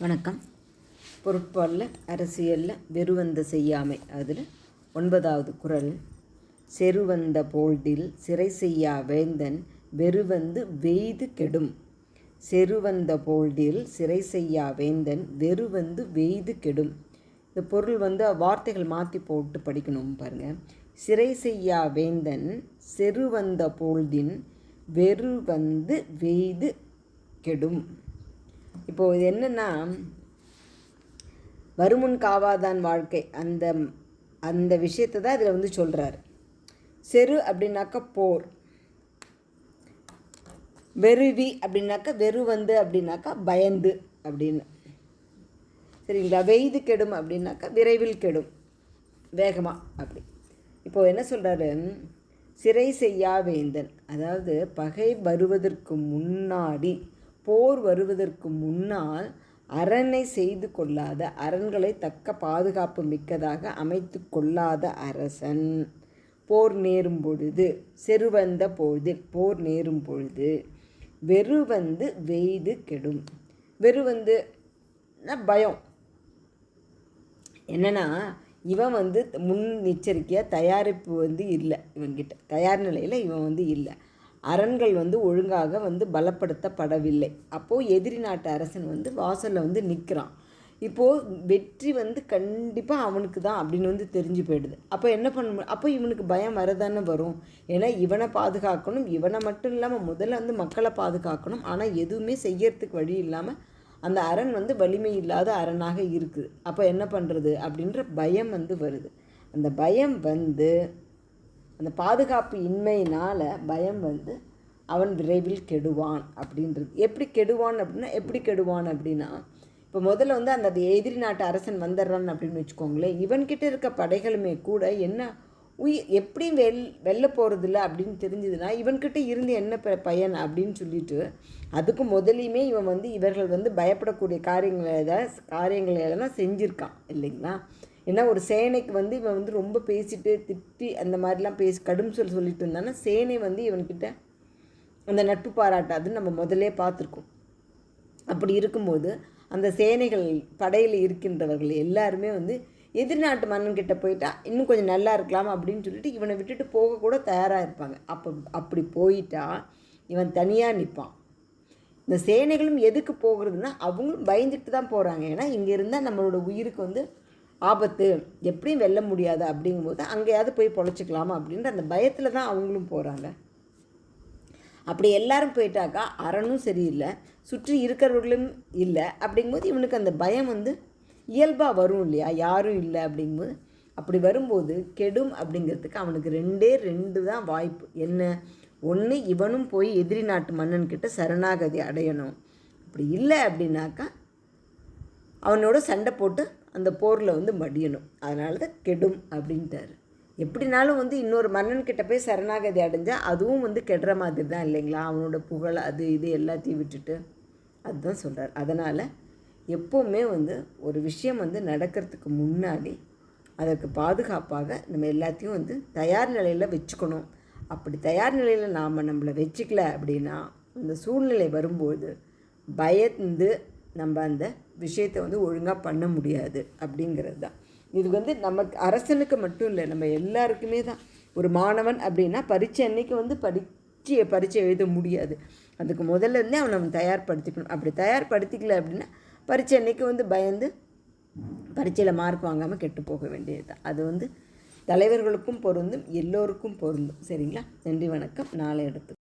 வணக்கம். பொருட்பாலில் அரசியலில் வெறுவந்த செய்யாமை. அதில் ஒன்பதாவது குரல். செருவந்த போல்டில் சிறை செய்யா வேந்தன் வெறுவந்து வெய்து கெடும். செருவந்த போல்டில் சிறை செய்யா வேந்தன் வெறுவந்து வெய்து கெடும். இந்த பொருள் வந்து வார்த்தைகள் மாற்றி போட்டு படிக்கணும் பாருங்கள் சிறை செய்யா வேந்தன் செருவந்த போல்டின் வெறுவந்து வெய்து கெடும். இப்போது இது என்னென்னா வருமுன் காவாதான் வாழ்க்கை. அந்த அந்த விஷயத்தை தான் இதில் வந்து சொல்கிறாரு செரு அப்படின்னாக்கா போர். வெறுவி அப்படின்னாக்கா வெறு வந்து அப்படின்னாக்கா பயந்து அப்படின்னு. சரிங்களா? வெய்து கெடும் அப்படின்னாக்கா விரைவில் கெடும். வேகமாக அப்படி. இப்போது என்ன சொல்கிறாரு சிறை செய்யா வேந்தன் அதாவது பகை வருவதற்கு முன்னாடி போர் வருவதற்கு முன்னால் அரணை செய்து கொள்ளாத அரண்களை தக்க பாதுகாப்பு மிக்கதாக அமைத்து கொள்ளாத அரசன். போர் நேரும் பொழுது செருவந்த பொழுது போர் நேரும் பொழுது வெறுவந்து வெய்து கெடும். வெறுவந்து பயம். என்னென்னா இவன் வந்து முன் எச்சரிக்கையாக தயாரிப்பு வந்து இல்லை இவன்கிட்ட. தயார் நிலையில் இவன் வந்து இல்லை. அரண்கள் வந்து ஒழுங்காக வந்து பலப்படுத்தப்படவில்லை. அப்போது எதிரி நாட்டு அரசன் வந்து வாசலில் வந்து நிற்கிறான் இப்போது வெற்றி வந்து கண்டிப்பாக அவனுக்கு தான் அப்படின்னு வந்து தெரிஞ்சு போயிடுது. அப்போ என்ன பண்ண அப்போ இவனுக்கு பயம் வரதானே வரும். ஏன்னா இவனை பாதுகாக்கணும். இவனை மட்டும் இல்லாமல் முதல்ல வந்து மக்களை பாதுகாக்கணும். ஆனால் எதுவுமே செய்யறதுக்கு வழி இல்லாமல் அந்த அரண் வந்து வலிமை இல்லாத அரணாக இருக்குது. அப்போ என்ன பண்ணுறது அப்படின்ற பயம் வந்து வருது. அந்த பயம் வந்து அந்த பாதுகாப்பு இன்மையினால் பயம் வந்து அவன் விரைவில் கெடுவான் அப்படின்றது. எப்படி கெடுவான் அப்படின்னா எப்படி கெடுவான் அப்படின்னா இப்போ முதல்ல வந்து அந்த எதிரி நாட்டு அரசன் வந்துடுறான் அப்படின்னு வச்சுக்கோங்களேன். இவன்கிட்ட இருக்க படைகளுமே கூட என்ன உயிர் எப்படியும் வெல் வெளில போகிறதில்ல அப்படின்னு தெரிஞ்சதுன்னா இவன்கிட்ட இருந்து என்ன ப பயன் அப்படின்னு சொல்லிட்டு அதுக்கு முதலையுமே இவன் வந்து இவர்கள் வந்து பயப்படக்கூடிய காரியங்களை ஏதாவது காரியங்களை எல்லாம் செஞ்சுருக்கான் இல்லைங்களா? ஏன்னா ஒரு சேனைக்கு வந்து இவன் வந்து ரொம்ப பேசிட்டு திட்டி அந்த மாதிரிலாம் பேசி கடும் சொல் சொல்லிட்டு இருந்தானா சேனை வந்து இவன்கிட்ட அந்த நட்பு பாராட்டாதுன்னு நம்ம முதலே பார்த்துருக்கோம். அப்படி இருக்கும்போது அந்த சேனைகள் படையில் இருக்கின்றவர்கள் எல்லாருமே வந்து எதிர்நாட்டு மன்னன்கிட்ட போயிட்டா இன்னும் கொஞ்சம் நல்லா இருக்கலாம் அப்படின்னு சொல்லிட்டு இவனை விட்டுட்டு போக கூட தயாராக இருப்பாங்க. அப்போ அப்படி போயிட்டா இவன் தனியாக நிற்பான் இந்த சேனைகளும் எதுக்கு போகிறதுனா அவங்களும் பயந்துட்டு தான் போகிறாங்க ஏன்னா இங்கே இருந்தால் நம்மளோட உயிருக்கு வந்து ஆபத்து எப்படியும் வெல்ல முடியாது அப்படிங்கும்போது அங்கேயாவது போய் பொழைச்சிக்கலாமா அப்படின்ற அந்த பயத்தில் தான் அவங்களும் போகிறாங்க அப்படி எல்லாரும் போயிட்டாக்கா அரணும் சரியில்லை சுற்றி இருக்கிறவர்களும் இல்லை அப்படிங்கும்போது இவனுக்கு அந்த பயம் வந்து இயல்பாக வரும் இல்லையா? யாரும் இல்லை அப்படிங்கும்போது அப்படி வரும்போது கெடும் அப்படிங்கிறதுக்கு அவனுக்கு ரெண்டே ரெண்டு தான் வாய்ப்பு. என்ன? ஒன்று இவனும் போய் எதிரி நாட்டு மன்னன்கிட்ட சரணாகதி அடையணும். அப்படி இல்லை அப்படின்னாக்கா அவனோட சண்டை போட்டு அந்த போரில் வந்து மடியணும். அதனால தான் கெடும் அப்படின்ட்டாரு. எப்படினாலும் வந்து இன்னொரு மன்னன்கிட்ட போய் சரணாகதி அடைஞ்சால் அதுவும் வந்து கெடுற மாதிரி தான் இல்லைங்களா? அவனோட புகழ் அது இது எல்லாத்தையும் விட்டுட்டு. அதுதான் சொல்கிறார் அதனால் எப்போவுமே வந்து ஒரு விஷயம் வந்து நடக்கிறதுக்கு முன்னாடி அதற்கு பாதுகாப்பாக நம்ம எல்லாத்தையும் வந்து தயார் நிலையில் வச்சுக்கணும். அப்படி தயார் நிலையில் நாம் நம்மளை வச்சுக்கல அப்படின்னா அந்த சூழ்நிலை வரும்போது பயந்து நம்ம அந்த விஷயத்தை வந்து ஒழுங்காக பண்ண முடியாது அப்படிங்கிறது தான். இது வந்து நமக்கு அரசனுக்கு மட்டும் இல்லை நம்ம எல்லாருக்குமே தான். ஒரு மாணவன் அப்படின்னா பரீட்சை அன்னைக்கு வந்து பரீட்சையை பரீட்சை எழுத முடியாது. அதுக்கு முதல்ல இருந்தே அவனை அவன் தயார்படுத்திக்கணும். அப்படி தயார்படுத்திக்கல அப்படின்னா பரீட்சை அன்னைக்கு வந்து பயந்து பரீட்சையில் மார்க் வாங்காமல் கெட்டு போக வேண்டியது தான். அது வந்து தலைவர்களுக்கும் பொருந்தும் எல்லோருக்கும் பொருந்தும். சரிங்களா? நன்றி வணக்கம். நாளை எடுத்து